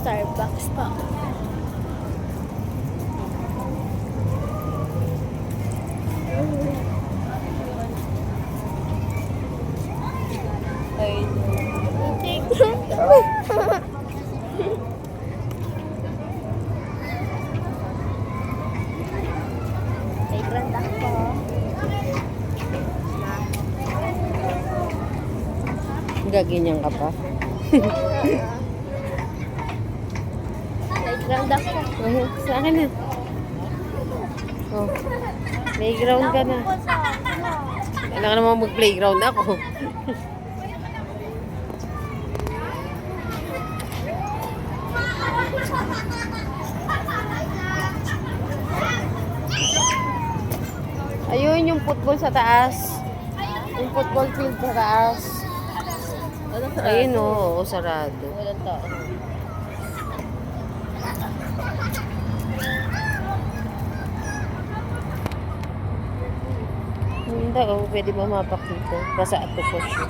Starbucks pa. Ay, May grand ako. gaganyan ka pa. May grand ako. Oh, sa akin na. Oh. Playground ka na. Kailangan naman mag-playground ako. Ayun yung football sa taas. Yung football field sa taas. Ano Ayun oo, oh, sarado. Walang tao. Hindi, oh, pwede ba mapakita? Basta ato po siya.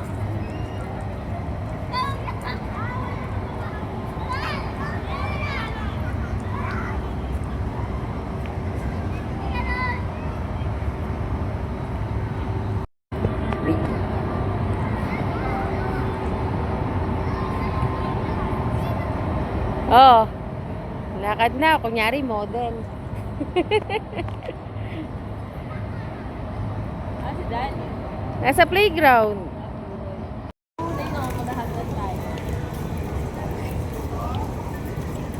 Oh, lakad na. Kunyari, model. Ah, si Danny. Nasa playground.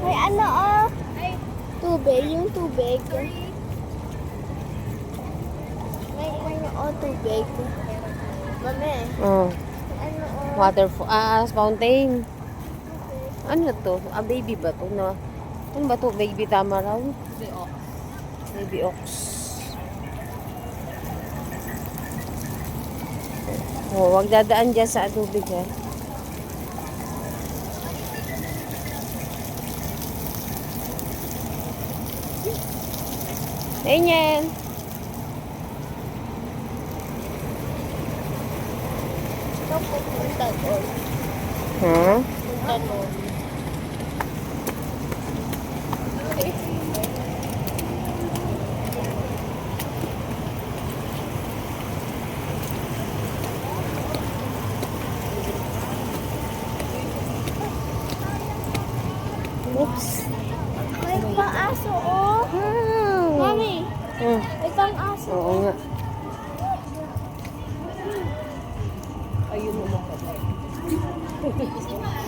May ano oh. Ay, tubig. Yung tubig. May ano oh, tubig. Mami, Oh, ano oh. waterfall. Ah, fountain. Ano to? Ah, baby ba to? No? Ano ba to? Baby tamaraw? Baby ox. Oh, wag dadaan dyan sa tubig ha. Daniel! Ito pupunta doon. Ha? Punta doon. Oops. May pang-aso oh. Wow. Mami, Hmm. may pang-aso. Oo nga. Ayun mo lang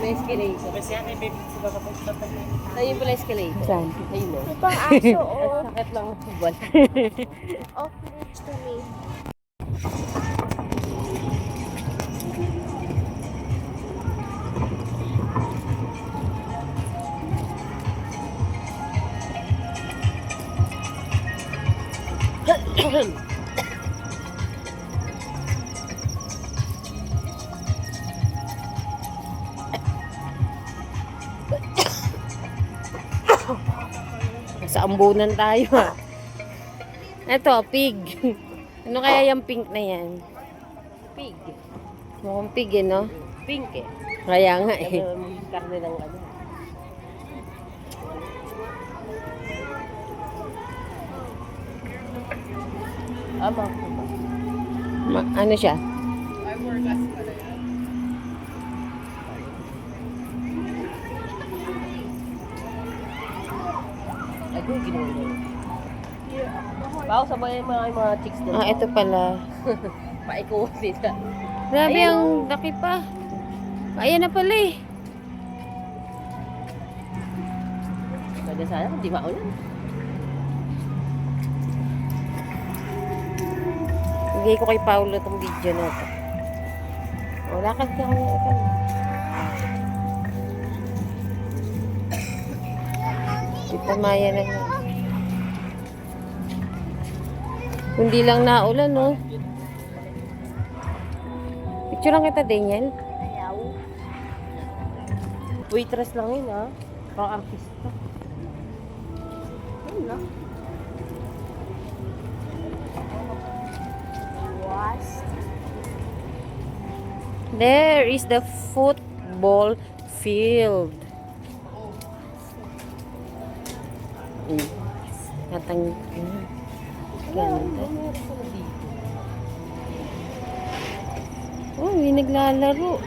May escalator. Kasi yan, may baby sila kapag tatay. Ayun pala escalator. Saan? Ayun o. May pang-aso oh. Sakit lang ang kubal. Off leash to me. Sa ambunan tayo ha. Ito, pig. Ano kaya yung pink na yan? Pig. Mukhang pig eh, no? Pink eh. Kaya nga eh. Ano, karne ng ano. Ama ko ba? Ma- ano siya? Ay, kung ginawa mo. Pao, sabay yung mga, mga chicks doon. Ah, ito pala. Paikuha nila. Grabe, Ayun. ang laki pa. Ayan na pala eh. Pwede sana, kung di maulan. Bigay ko kay Paolo tong video na to. O, lakad ka kung lakad. Tita Maya na nga. Kundi lang naulan, no? Picture lang kita, Daniel. Ayaw. Waitress lang yun, ha? Pang artista. Ano na? There is the football field. Hmm. Natang... Hmm. Ganda. Oh, may naglalaro.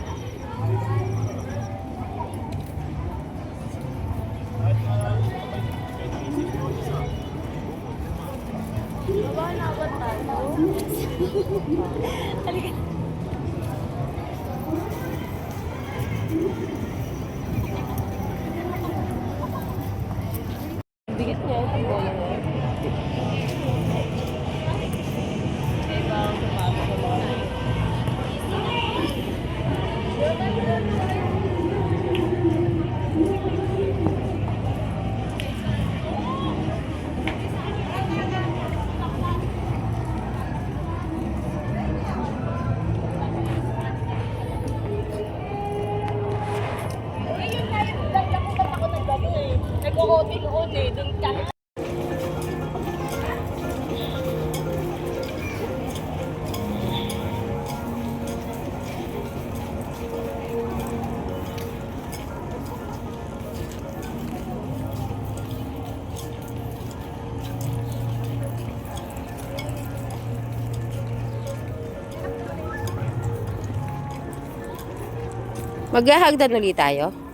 Baba na ba tayo? Bigat niya yung bola mo. Maghahagdan ulit tayo.